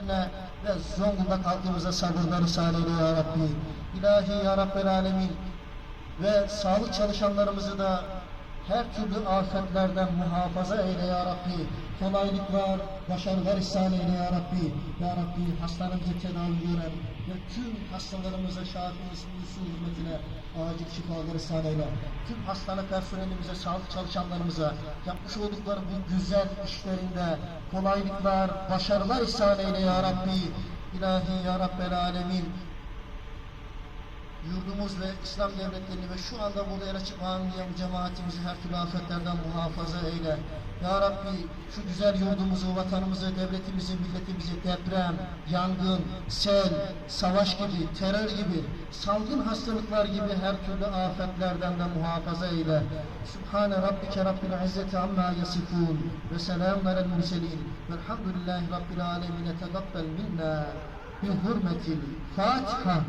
milletine ve Zonguldak halkımıza sabırları eyle ya Rabbi. İlahi ya Rabbel Alemin ve sağlık çalışanlarımızı da her türlü afetlerden muhafaza eyle ya Rabbi. Kolaylıklar, başarılar ihsan eyle ya Rabbi. Ya Rabbi hastalarımızı tedavi gören ve tüm hastalarımıza şafi ismi hürmetine acil şifalar ihsan eyle. Tüm hastane personelimize, sağlık çalışanlarımıza yapmış oldukları bu güzel işlerinde kolaylıklar, başarılar ihsan eyle ya Rabbi. İlahi ya Rabbel Alemin yurdumuz ve İslam devletlerini ve şu anda burada el açıp anlayan cemaatimizi her türlü afetlerden muhafaza eyle. Ya Rabbi şu güzel yurdumuzu, vatanımızı, devletimizi, milletimizi deprem, yangın, sel, savaş gibi, terör gibi, salgın hastalıklar gibi her türlü afetlerden de muhafaza eyle. Subhane Rabbike Rabbil İzzeti amma yasifun ve selamun alel murselin velhamdülillahi Rabbil alemin tegabbel minna bi hurmetil Fatiha.